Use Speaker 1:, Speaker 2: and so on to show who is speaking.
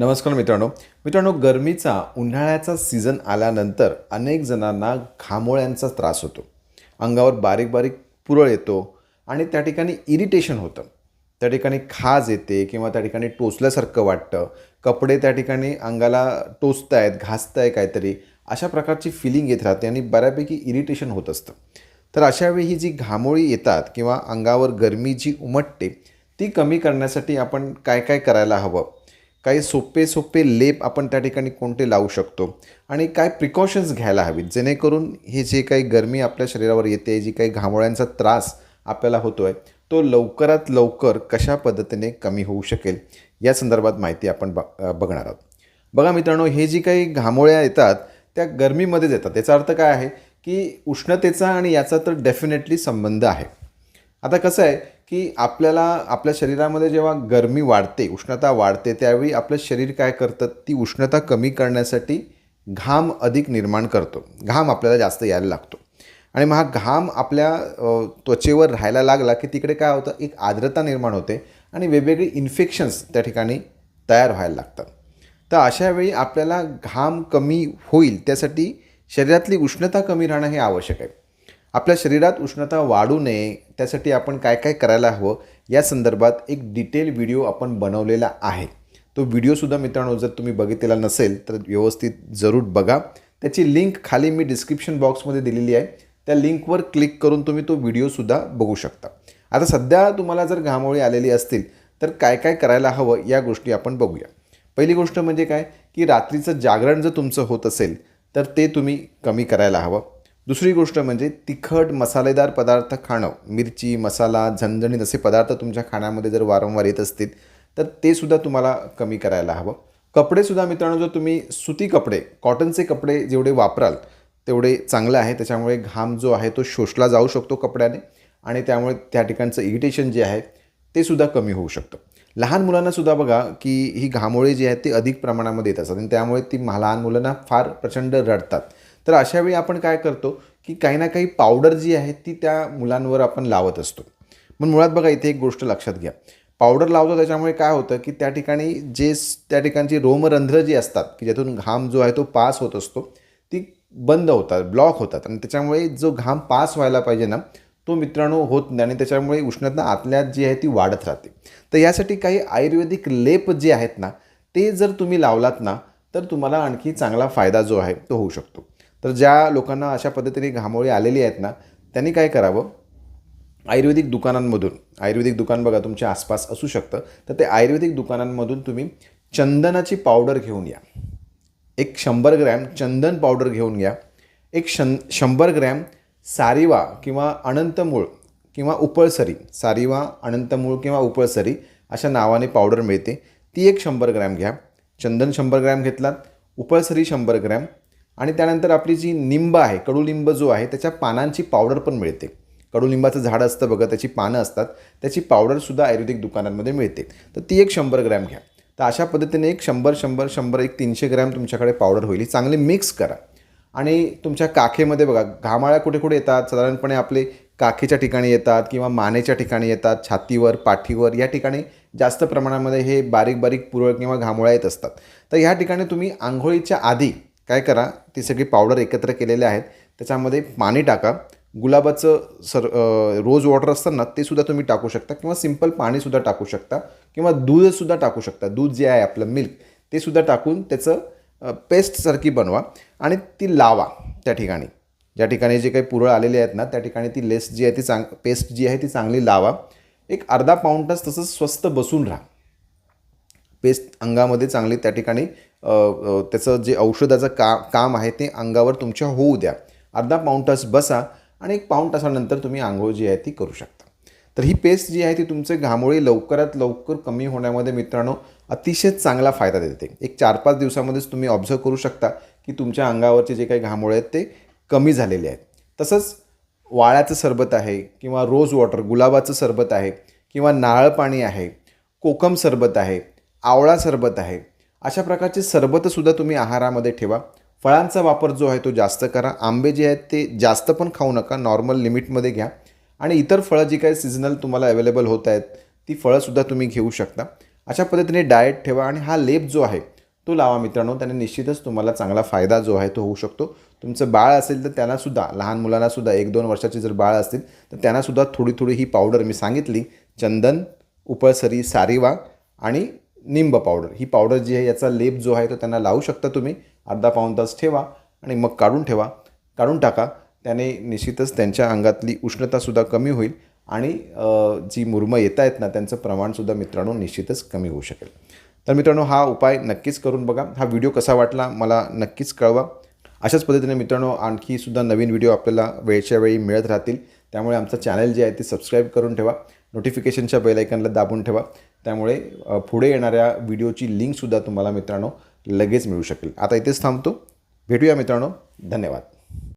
Speaker 1: नमस्कार मित्रांनो. मित्रांनो गरमीचा उन्हाळ्याचा सीझन आल्यानंतर अनेक जणांना घामोळ्यांचा त्रास होतो. अंगावर बारीक बारीक पुरळ येतो आणि त्या ठिकाणी इरिटेशन होतं. त्या ठिकाणी खाज येते किंवा त्या ठिकाणी टोचल्यासारखं वाटतं. कपडे त्या ठिकाणी अंगाला टोचतायत घासताय काहीतरी. अशा प्रकारची फिलिंग येत राहते आणि बऱ्यापैकी इरिटेशन होत असतं. तर अशावेळी ही जी घामोळी येतात किंवा अंगावर गरमी जी उमटते ती कमी करण्यासाठी आपण काय काय करायला हवं? काही सोपे सोपे लेप आपण त्या ठिकाणी कोणते लावू शकतो? आणि काय प्रिकॉशन्स घ्यायला हवीत? जेणेकरून हे जे काही गरमी आपल्या शरीरावर येते जी काही घामोळ्यांचा त्रास आपल्याला होतो आहे तो लवकरात लवकर कशा पद्धतीने कमी होऊ शकेल? या संदर्भात माहिती आपण ब बघणार आहोत. बघा मित्रांनो हे जी काही घामोळ्या येतात त्या गरमीमध्येच येतात. याचा अर्थ काय आहे? की उष्णतेचा आणि याचा तर डेफिनेटली संबंध आहे. आता कसं आहे? की आपल्याला आपल्या शरीरामध्ये जेव्हा गरमी वाढते उष्णता वाढते त्यावेळी आपलं शरीर काय करतं? ती उष्णता कमी करण्यासाठी घाम अधिक निर्माण करतो. घाम आपल्याला जास्त यायला लागतो. आणि मग हा घाम आपल्या त्वचेवर राहायला लागला की तिकडे काय होतं? एक आर्द्रता निर्माण होते आणि वेगवेगळी इन्फेक्शन्स त्या ठिकाणी तयार व्हायला लागतात. तर अशा वेळी आपल्याला घाम कमी होईल त्यासाठी शरीरातली उष्णता कमी राहणं हे आवश्यक आहे. आपल्या शरीरात उष्णता वाढू नये त्यासाठी आपण काय काय करायला हवं या संदर्भात एक डिटेल व्हिडिओ आपण बनवलेला आहे. तो व्हिडिओसुद्धा मित्रांनो जर तुम्ही बघितलेला नसेल तर व्यवस्थित जरूर बघा. त्याची लिंक खाली मी डिस्क्रिप्शन बॉक्समध्ये दिलेली आहे. त्या लिंकवर क्लिक करून तुम्ही तो व्हिडिओसुद्धा बघू शकता. आता सध्या तुम्हाला जर घामोळी आलेली असतील तर काय काय करायला हवं या गोष्टी आपण बघूया. पहिली गोष्ट म्हणजे काय? की रात्रीचं जागरण जर तुमचं होत असेल तर ते तुम्ही कमी करायला हवं. दुसरी गोष्ट म्हणजे तिखट मसालेदार पदार्थ खाणं. मिरची मसाला झणझणीत असे पदार्थ तुमच्या खाण्यामध्ये जर वारंवार येत असतील तर ते सुद्धा तुम्हाला कमी करायला हवं. कपडेसुद्धा मित्रांनो जर तुम्ही सुती कपडे कॉटनचे कपडे जेवढे वापराल तेवढे चांगलं आहे त्याच्यामुळे घाम जो आहे तो शोषला जाऊ शकतो कपड्याने आणि त्यामुळे त्या ठिकाणचं इरिटेशन जे आहे ते सुद्धा कमी होऊ शकतं. लहान मुलांनासुद्धा बघा की ही घामोळी जी आहेत ती अधिक प्रमाणामध्ये येत असतात आणि त्यामुळे ती महा- लहान मुलांना फार प्रचंड रडतात. तर अशावेळी आपण काय करतो की काही ना काही पावडर जी आहे ती त्या मुलांवर आपण लावत असतो. मग मुळात बघा इथे एक गोष्ट लक्षात घ्या. पावडर लावतो त्याच्यामुळे काय होतं की त्या ठिकाणी जे त्या ठिकाणची रोमरंध्र जी असतात की ज्यातून घाम जो आहे तो पास होत असतो ती बंद होतात ब्लॉक होतात. आणि त्याच्यामुळे जो घाम पास व्हायला पाहिजे ना तो मित्रांनो होत नाही आणि त्याच्यामुळे उष्णता आतल्यात जी आहे ती वाढत राहते. तर यासाठी काही आयुर्वेदिक लेप जे आहेत ना ते जर तुम्ही लावलात ना तर तुम्हाला आणखी चांगला फायदा जो आहे तो होऊ शकतो. तर ज्या लोकांना अशा पद्धतीने घामोळी आलेली आहेत ना त्यांनी काय करावं? आयुर्वेदिक दुकानांमधून आयुर्वेदिक दुकान बघा तुमच्या आसपास असू शकतं तर ते आयुर्वेदिक दुकानांमधून तुम्ही चंदनाची पावडर घेऊन या. एक शंभर ग्रॅम चंदन पावडर घेऊन घ्या. एक शन शंभर ग्रॅम सारिवा किंवा अनंतमूळ किंवा उपळसरी सारिवा अनंतमूळ किंवा उपळसरी अशा नावाने पावडर मिळते. ती एक शंभर ग्रॅम घ्या. चंदन शंभर ग्रॅम घेतलात उपळसरी शंभर ग्रॅम आणि त्यानंतर आपली जी निंब आहे कडुलिंब जो आहे त्याच्या पानांची पावडर पण मिळते. कडुलिंबाचं झाड असतं बघा त्याची पानं असतात त्याची पावडरसुद्धा आयुर्वेदिक दुकानांमध्ये मिळते. तर ती एक शंभर ग्रॅम घ्या. तर अशा पद्धतीने एक शंभर शंभर शंभर एक तीनशे ग्रॅम तुमच्याकडे पावडर होईल. चांगले मिक्स करा. आणि तुमच्या काखेमध्ये बघा घामाळ्या कुठे कुठे येतात? साधारणपणे आपले काखेच्या ठिकाणी येतात किंवा मानेच्या ठिकाणी येतात छातीवर पाठीवर या ठिकाणी जास्त प्रमाणामध्ये हे बारीक बारीक पुरळ किंवा घामोळ्या येत असतात. तर ह्या ठिकाणी तुम्ही आंघोळीच्या आधी काय करा ती सगळी पावडर एकत्र केलेले आहेत. त्याच्यामध्ये पाणी टाका. गुलाबाचं सर रोज वॉटर असतं ना ते सुद्धा तुम्ही टाकू शकता किंवा सिंपल पाणीसुद्धा टाकू शकता किंवा दूधसुद्धा टाकू शकता. दूध जे आहे आपलं मिल्क ते सुद्धा टाकून त्याचं पेस्टसारखी बनवा आणि ती लावा त्या ठिकाणी. ज्या ठिकाणी जे काही पुरळ आलेले आहेत ना त्या ठिकाणी ती लेस जी आहे ती चांग पेस्ट जी आहे ती चांगली लावा. एक अर्धा पाऊण तास तसंच स्वस्त बसून राहा. पेस्ट अंगामध्ये चांगली त्या ठिकाणी त्याचं जे औषधाचं का काम आहे ते अंगावर तुमच्या होऊ द्या. अर्धा पाऊण तास बसा आणि एक पाऊण तासानंतर तुम्ही आंघोळ जी आहे ती करू शकता. तर ही पेस्ट जी आहे ती तुमचे घामोळी लवकरात लवकर कमी होण्यामध्ये मित्रांनो अतिशय चांगला फायदा देते. एक चार पाच दिवसामध्येच तुम्ही ऑब्झर्व करू शकता की तुमच्या अंगावरचे जे काही घामोळे आहेत ते कमी झालेले आहेत. तसंच वाळ्याचं सरबत आहे किंवा रोज वॉटर गुलाबाचं सरबत आहे किंवा नारळ पाणी आहे कोकम सरबत आहे आवळा सरबत आहे. अशा प्रकारचे सरबतंसुद्धा तुम्ही आहारामध्ये ठेवा. फळांचा वापर जो आहे तो जास्त करा. आंबे जे आहेत ते जास्त पण खाऊ नका. नॉर्मल लिमिटमध्ये घ्या. आणि इतर फळं जी काही सीझनल तुम्हाला अवेलेबल होत आहेत ती फळंसुद्धा तुम्ही घेऊ शकता. अशा पद्धतीने डाएट ठेवा आणि हा लेप जो आहे तो लावा मित्रांनो. त्याने निश्चितच तुम्हाला चांगला फायदा जो आहे तो होऊ शकतो. तुमचं बाळ असेल तर त्यांनासुद्धा लहान मुलांनासुद्धा एक दोन वर्षाचे जर बाळ असतील तर त्यांनासुद्धा थोडी थोडी ही पावडर मी सांगितली. चंदन उपळसरी सारिवा आणि निंब पावडर. ही पावडर जी आहे याचा लेप जो आहे तो त्यांना लावू शकता तुम्ही. अर्धा पाऊण तास ठेवा आणि मग काढून ठेवा. काढून टाका. त्याने निश्चितच त्यांच्या अंगातली उष्णतासुद्धा कमी होईल आणि जी मुरमं येत आहेत ना त्यांचं प्रमाणसुद्धा मित्रांनो निश्चितच कमी होऊ शकेल. तर मित्रांनो हा उपाय नक्कीच करून बघा. हा व्हिडिओ कसा वाटला मला नक्कीच कळवा. अशाच पद्धतीने मित्रांनो आणखीसुद्धा नवीन व्हिडिओ आपल्याला वेळच्या वेळी मिळत राहतील. त्यामुळे आमचं चॅनल जे आहे ते सबस्क्राईब करून ठेवा. नोटिफिकेशनच्या बेलायकनला दाबून ठेवा. त्यामुळे पुढे येणाऱ्या व्हिडिओची लिंकसुद्धा तुम्हाला मित्रांनो लगेच मिळू शकेल. आता इथेच थांबतो. भेटूया मित्रांनो. धन्यवाद.